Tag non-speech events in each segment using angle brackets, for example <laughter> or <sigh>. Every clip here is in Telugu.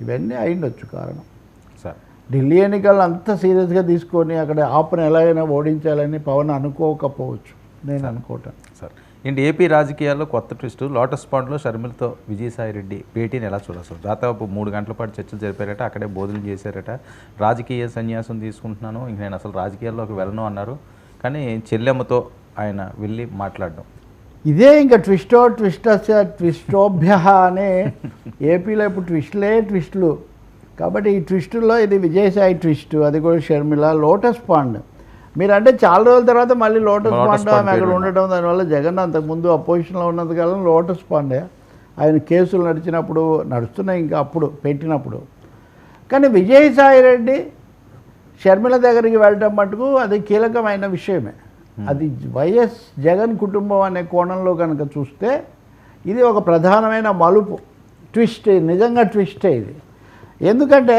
ఇవన్నీ అయిండొచ్చు కారణం. సార్. ఢిల్లీ ఎన్నికలను అంత సీరియస్గా తీసుకొని అక్కడ ఆపను ఎలాగైనా ఓడించాలని పవన్ అనుకోకపోవచ్చు. నేను అనుకోవటం. సార్. ఏంటి ఏపీ రాజకీయాల్లో కొత్త ట్విస్ట్. లోటస్ పాండ్లో షర్మిలతో విజయసాయి రెడ్డి భేటీని ఎలా చూడాలి సార్ దాదాపు మూడు గంటల పాటు చర్చలు జరిపారట అక్కడే బోధనలు చేశారట. రాజకీయ సన్యాసం తీసుకుంటున్నాను. ఇంక నేను అసలు రాజకీయాల్లోకి వెళ్ళను అన్నారు. కానీ చెల్లెమ్మతో ఆయన వెళ్ళి మాట్లాడడం. ఇదే ఇంకా ట్విస్టో ట్విస్టస్ ట్విస్టోభ్య అనే ఏపీలో ఇప్పుడు ట్విస్ట్లే ట్విస్టులు. కాబట్టి ఈ ట్విస్టుల్లో ఇది విజయసాయి ట్విస్ట్ అది కూడా షర్మిల లోటస్ పాండ్. మీరు అంటే చాలా రోజుల తర్వాత మళ్ళీ లోటస్ పాండ్ ఆమె అక్కడ ఉండటం దానివల్ల జగన్ అంతకుముందు అపోజిషన్లో ఉన్నంతకాలం లోటస్ పాండే. ఆయన కేసులు నడిచినప్పుడు నడుస్తున్నాయి ఇంకా అప్పుడు పెట్టినప్పుడు. కానీ విజయసాయి రెడ్డి షర్మిల దగ్గరికి వెళ్ళటం మటుకు అది కీలకమైన విషయమే. Hmm. అది వైఎస్ జగన్ కుటుంబం అనే కోణంలో కనుక చూస్తే ఇది ఒక ప్రధానమైన మలుపు ట్విస్ట్ నిజంగా ట్విస్టే ఇది. ఎందుకంటే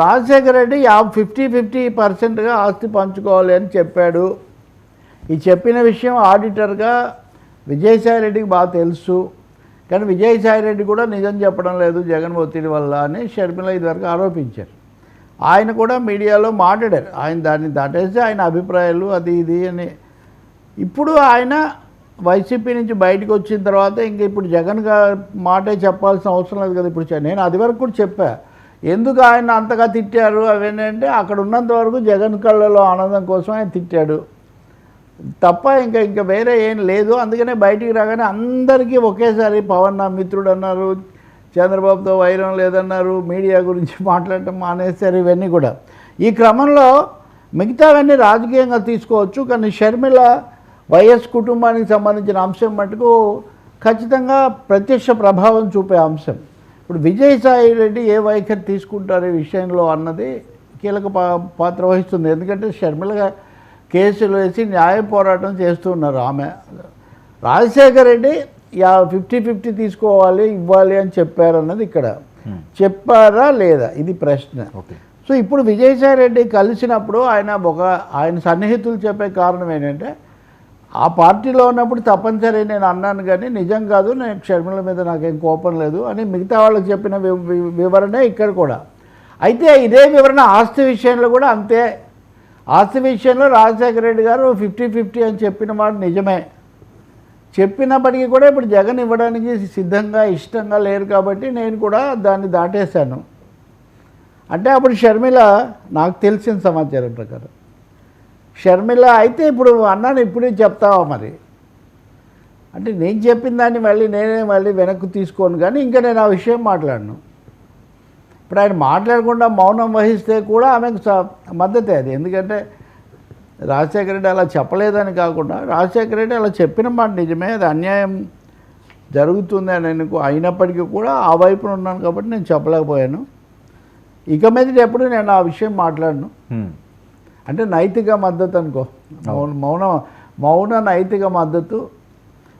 రాజశేఖర రెడ్డి యా ఫిఫ్టీ ఫిఫ్టీ పర్సెంట్గా ఆస్తి పంచుకోవాలి అని చెప్పాడు. ఈ చెప్పిన విషయం ఆడిటర్గా విజయసాయి రెడ్డికి బాగా తెలుసు. కానీ విజయసాయి రెడ్డి కూడా నిజం చెప్పడం లేదు జగన్ ఒత్తిడి వల్ల అని షర్మిల ఇదివరకు ఆరోపించారు. ఆయన కూడా మీడియాలో మాట్లాడారు. ఆయన దాన్ని దాటేసి ఆయన అభిప్రాయాలు అది ఇది అని. ఇప్పుడు ఆయన వైసీపీ నుంచి బయటకు వచ్చిన తర్వాత ఇంక ఇప్పుడు జగన్ గారి మాటే చెప్పాల్సిన అవసరం లేదు కదా ఇప్పుడు నేను అది వరకు కూడా చెప్పా. ఎందుకు ఆయన అంతగా తిట్టారు అవేంటంటే అక్కడ ఉన్నంత వరకు జగన్ కళ్ళలో ఆనందం కోసం ఆయన తిట్టాడు. తప్ప ఇంకా ఇంకా వేరే ఏం లేదు. అందుకనే బయటికి రాగానే అందరికీ ఒకేసారి పవన్ నా మిత్రుడు అన్నారు. చంద్రబాబుతో వైరం లేదన్నారు మీడియా గురించి <laughs> మాట్లాడటం మానేశారు ఇవన్నీ కూడా. ఈ క్రమంలో మిగతావన్నీ రాజకీయంగా తీసుకోవచ్చు కానీ షర్మిల వైఎస్ కుటుంబానికి సంబంధించిన అంశం మటుకు ఖచ్చితంగా ప్రత్యక్ష ప్రభావం చూపే అంశం. ఇప్పుడు విజయసాయి రెడ్డి ఏ వైఖరి తీసుకుంటారు ఈ విషయంలో అన్నది కీలక పాత్ర వహిస్తుంది. ఎందుకంటే షర్మిల కేసులు వేసి న్యాయ పోరాటం చేస్తున్నారు ఆమె. రాజశేఖర రెడ్డి యా ఫిఫ్టీ ఫిఫ్టీ తీసుకోవాలి ఇవ్వాలి అని చెప్పారన్నది ఇక్కడ. చెప్పారా లేదా? ఇది ప్రశ్న. సో ఇప్పుడు విజయసాయి రెడ్డి కలిసినప్పుడు ఆయన ఒక ఆయన సన్నిహితులు చెప్పే కారణం ఏంటంటే ఆ పార్టీలో ఉన్నప్పుడు తప్పనిసరి నేను అన్నాను కానీ నిజం కాదు నేను షర్మిల మీద నాకేం కోపం లేదు అని మిగతా వాళ్ళకి చెప్పిన వివరణే ఇక్కడ కూడా. అయితే ఇదే వివరణ ఆస్తి విషయంలో కూడా అంతే. ఆస్తి విషయంలో రాజశేఖర రెడ్డి గారు ఫిఫ్టీ ఫిఫ్టీ అని చెప్పిన మాట నిజమే. చెప్పినప్పటికీ కూడా ఇప్పుడు జగన్ ఇవ్వడానికి సిద్ధంగా ఇష్టంగా లేరు కాబట్టి నేను కూడా దాన్ని దాటేశాను. అంటే అప్పుడు షర్మిల నాకు తెలిసిన సమాచారం ప్రకారం. షర్మిల అయితే ఇప్పుడు అన్నాను ఇప్పుడే చెప్తావా మరి? అంటే నేను చెప్పిన దాన్ని మళ్ళీ నేనే మళ్ళీ వెనక్కి తీసుకోను కానీ ఇంకా నేను ఆ విషయం మాట్లాడను. ఇప్పుడు ఆయన మాట్లాడకుండా మౌనం వహిస్తే కూడా ఆమెకు స- మద్దతే అది. ఎందుకంటే రాజశేఖర రెడ్డి అలా చెప్పలేదని కాకుండా రాజశేఖర రెడ్డి అలా చెప్పిన మాట నిజమే అది అన్యాయం జరుగుతుంది అని అనుకో అయినప్పటికీ కూడా ఆ వైపున ఉన్నాను కాబట్టి నేను చెప్పలేకపోయాను. ఇక మీద ఎప్పుడు నేను ఆ విషయం మాట్లాడను. అంటే నైతిక మద్దతు అనుకో. మౌన మౌన మౌన నైతిక మద్దతు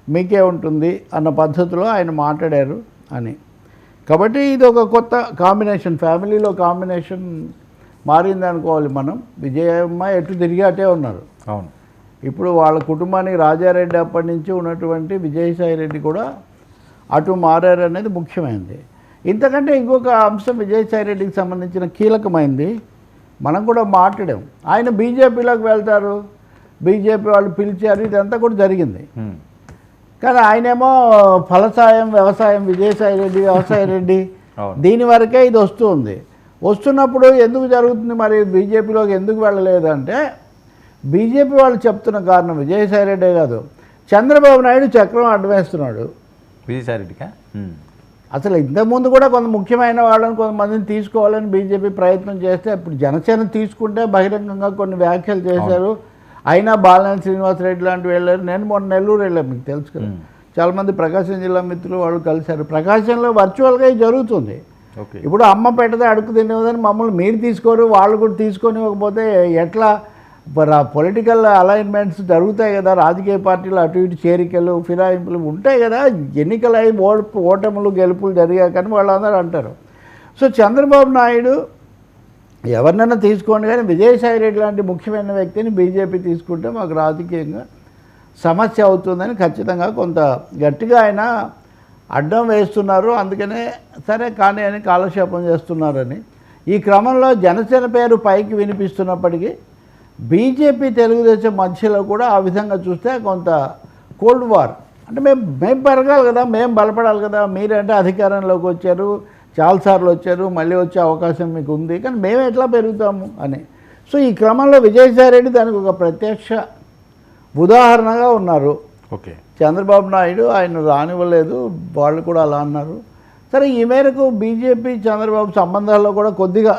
మీకే ఉంటుంది అన్న పద్ధతిలో ఆయన మాట్లాడారు అని. కాబట్టి ఇది ఒక కొత్త కాంబినేషన్ ఫ్యామిలీలో కాంబినేషన్ మారింది అనుకోవాలి మనం. విజయమ్మ ఎటు తిరిగి అటే ఉన్నారు. అవును. ఇప్పుడు వాళ్ళ కుటుంబానికి రాజారెడ్డి అప్పటి నుంచి ఉన్నటువంటి విజయసాయి రెడ్డి కూడా అటు మారారు అనేది ముఖ్యమైనది ఇంతకంటే ఇంకొక అంశం విజయసాయి రెడ్డికి సంబంధించిన కీలకమైంది. మనం కూడా మాట్లాడాం. ఆయన బీజేపీలోకి వెళ్తారు. బీజేపీ వాళ్ళు పిలిచారు. ఇదంతా కూడా జరిగింది. కానీ ఆయనేమో ఫలసాయం వ్యవసాయం విజయసాయి రెడ్డి వ్యవసాయ రెడ్డి దీని వరకే ఇది వస్తుంది వస్తున్నప్పుడు ఎందుకు జరుగుతుంది మరి? బీజేపీలోకి ఎందుకు వెళ్ళలేదంటే బీజేపీ వాళ్ళు చెప్తున్న కారణం విజయసాయి రెడ్డే కాదు. చంద్రబాబు నాయుడు చక్రం అడ్డవేస్తున్నాడు విజయసాయి రెడ్డికా. అసలు ఇంతకుముందు కూడా కొంత ముఖ్యమైన వాళ్ళని కొంతమందిని తీసుకోవాలని బీజేపీ ప్రయత్నం చేస్తే ఇప్పుడు జనసేన తీసుకుంటే బహిరంగంగా కొన్ని వ్యాఖ్యలు చేశారు. అయినా బాలనేని శ్రీనివాసరెడ్డి లాంటి వెళ్ళారు. నేను మొన్న నెల్లూరు వెళ్ళాను మీకు తెలుసు కదా. చాలామంది ప్రకాశం జిల్లా మిత్రులు వాళ్ళు కలిశారు. ప్రకాశంలో వర్చువల్గా ఇది జరుగుతుంది. ఇప్పుడు అమ్మ పెట్టదే అడుగు తినేదని మమ్మల్ని మీరు తీసుకోరు వాళ్ళు కూడా తీసుకొనివ్వకపోతే ఎట్లా? పొలిటికల్ అలైన్మెంట్స్ జరుగుతాయి కదా రాజకీయ పార్టీలు అటు ఇటు చేరికలు ఫిరాయింపులు ఉంటాయి కదా ఎన్నికలు అయి ఓ ఓటములు గెలుపులు జరిగాకని వాళ్ళందరూ అంటారు. సో చంద్రబాబు నాయుడు ఎవరినైనా తీసుకోండి కానీ విజయసాయి రెడ్డి లాంటి ముఖ్యమైన వ్యక్తిని బీజేపీ తీసుకుంటే మాకు రాజకీయంగా సమస్య అవుతుందని ఖచ్చితంగా కొంత గట్టిగా ఆయన అడ్డం వేస్తున్నారు అందుకనే సరే కానీ అని కాలక్షేపం చేస్తున్నారని. ఈ క్రమంలో జనసేన పేరు పైకి వినిపిస్తున్నప్పటికీ బీజేపీ తెలుగుదేశం మధ్యలో కూడా ఆ విధంగా చూస్తే కొంత కోల్డ్ వార్ అంటే మేము మేము పెరగాలి కదా మేము బలపడాలి కదా మీరంటే అధికారంలోకి వచ్చారు చాలాసార్లు వచ్చారు మళ్ళీ వచ్చే అవకాశం మీకు ఉంది కానీ మేము ఎట్లా పెరుగుతాము అని. సో ఈ క్రమంలో విజయసాయి రెడ్డి దానికి ఒక ప్రత్యక్ష ఉదాహరణగా ఉన్నారు. ఓకే. చంద్రబాబు నాయుడు ఆయన రానివ్వలేదు వాళ్ళు కూడా అలా అన్నారు. సరే ఈ మేరకు బీజేపీ చంద్రబాబు సంబంధాల్లో కూడా కొద్దిగా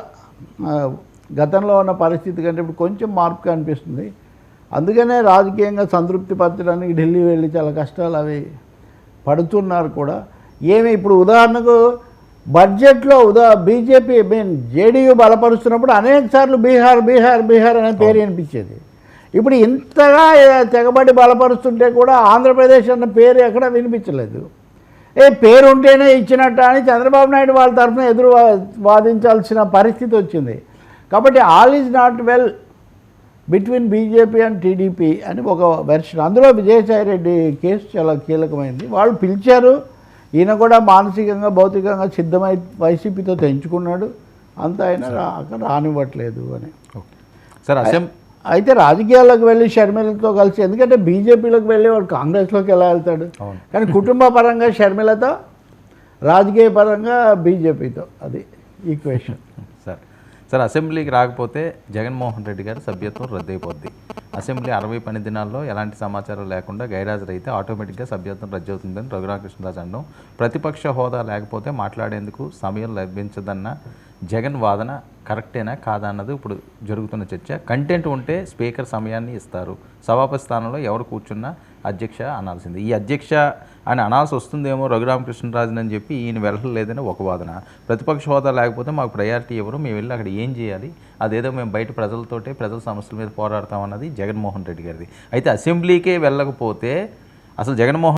గతంలో ఉన్న పరిస్థితి కంటే ఇప్పుడు కొంచెం మార్పు కనిపిస్తుంది. అందుకనే రాజకీయంగా సంతృప్తి పరచడానికి ఢిల్లీ వెళ్ళి చాలా కష్టాలు అవి పడుతున్నారు కూడా. ఏమి ఇప్పుడు ఉదాహరణకు బడ్జెట్లో ఉదా బీజేపీ మీన్ జేడీయూ బలపరుస్తున్నప్పుడు అనేక సార్లు బీహార్ బీహార్ బీహార్ అనే పేరు వినిపించేది. ఇప్పుడు ఇంతగా తెగబడి బలపరుస్తుంటే కూడా ఆంధ్రప్రదేశ్ అన్న పేరు ఎక్కడ వినిపించలేదు. ఏ పేరు ఉంటేనే ఇచ్చినట్ట అని చంద్రబాబు నాయుడు వాళ్ళ తరఫున ఎదురు వాదించాల్సిన పరిస్థితి వచ్చింది. కాబట్టి all is not well between BJP and TDP అని ఒక వెర్షన్. అందులో విజయసాయి రెడ్డి కేసు చాలా కీలకమైంది. వాళ్ళు పిలిచారు. ఈయన కూడా మానసికంగా భౌతికంగా సిద్ధమై వైసీపీతో తెంచుకున్నాడు. అంత అయినా అక్కడ రానివ్వట్లేదు అని. ఓకే. సార్ అసెంబ్లీ అయితే రాజకీయాల్లోకి వెళ్ళి షర్మిలతో కలిసి ఎందుకంటే బీజేపీలోకి వెళ్ళి వాడు కాంగ్రెస్లోకి ఎలా వెళ్తాడు? కానీ కుటుంబ పరంగా షర్మిలతో రాజకీయ పరంగా బీజేపీతో అది ఈక్వేషన్ సార్ సార్ అసెంబ్లీకి రాకపోతే జగన్మోహన్ రెడ్డి గారి సభ్యత్వం రద్దయిపోద్ది. అసెంబ్లీ అరవై పని దినాల్లో ఎలాంటి సమాచారం లేకుండా గైరాజరైతే ఆటోమేటిక్గా సభ్యత్వం రద్దు అవుతుందని రఘురామకృష్ణరాజు అనడం ప్రతిపక్ష హోదా లేకపోతే మాట్లాడేందుకు సమయం లభించదన్న జగన్ వాదన కరెక్టేనా కాదా అన్నది ఇప్పుడు జరుగుతున్న చర్చ. కంటెంట్ ఉంటే స్పీకర్ సమయాన్ని ఇస్తారు. సభాపతి స్థానంలో ఎవరు కూర్చున్నా అధ్యక్ష అనాల్సింది. ఈ అధ్యక్ష అని అనాల్సి వస్తుందేమో రఘురామకృష్ణరాజు అని చెప్పి ఈయన వెళ్ళలేదని ఒక వాదన. ప్రతిపక్ష హోదా లేకపోతే మాకు ప్రయారిటీ ఎవరు మేము వెళ్ళి అక్కడ ఏం చేయాలి? అదేదో మేము బయట ప్రజలతోటే ప్రజల సమస్యల మీద పోరాడతామన్నది జగన్మోహన్ రెడ్డి గారిది. అయితే అసెంబ్లీకే వెళ్ళకపోతే అసలు జగన్మోహన్